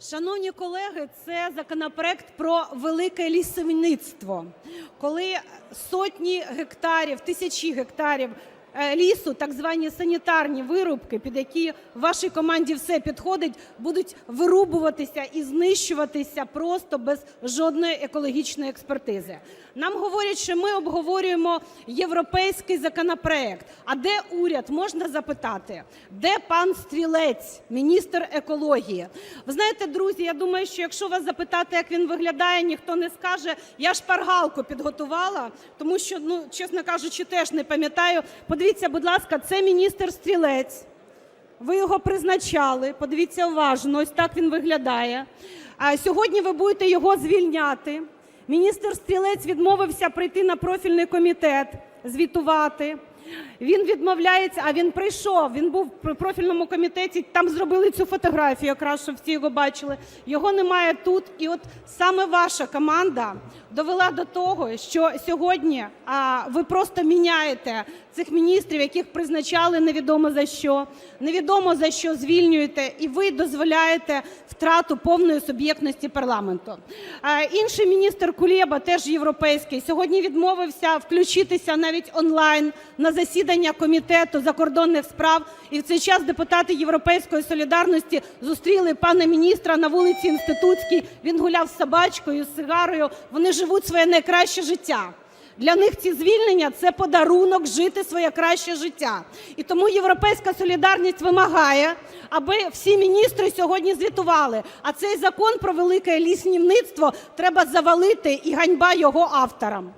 Шановні колеги, це законопроект про велике лісівництво, коли сотні гектарів, тисячі гектарів лісу, так звані санітарні вирубки, під які вашій команді все підходить, будуть вирубуватися і знищуватися просто без жодної екологічної експертизи. Нам говорять, що ми обговорюємо європейський законопроект. А де уряд, можна запитати? Де пан Стрілець, міністр екології? Ви знаєте, друзі, я думаю, що якщо вас запитати, як він виглядає, ніхто не скаже. Я шпаргалку підготувала, тому що, ну, чесно кажучи, теж не пам'ятаю. Подивіться, будь ласка, це міністр Стрілець. Ви його призначали. Подивіться уважно, ось так він виглядає. А сьогодні ви будете його звільняти. Міністр Стрілець відмовився прийти на профільний комітет, звітувати. Він відмовляється, а він прийшов. Він був при профільному комітеті. Там зробили цю фотографію, якраз щоб всі його бачили. Його немає тут. І от саме ваша команда довела до того, що сьогодні а, ви просто міняєте цих міністрів, яких призначали невідомо за що, невідомо за що звільнюєте, і ви дозволяєте втрату повної суб'єктності парламенту. А, інший міністр Кулеба, теж європейський, сьогодні відмовився включитися навіть онлайн на засідання комітету закордонних справ. І в цей час депутати Європейської солідарності зустріли пана міністра на вулиці Інститутській. Він гуляв з собачкою, з сигарою. Вони живуть своє найкраще життя. Для них ці звільнення – це подарунок жити своє краще життя. І тому "Європейська солідарність" вимагає, аби всі міністри сьогодні звітували. А цей закон про велике лісівництво треба завалити, і ганьба його авторам.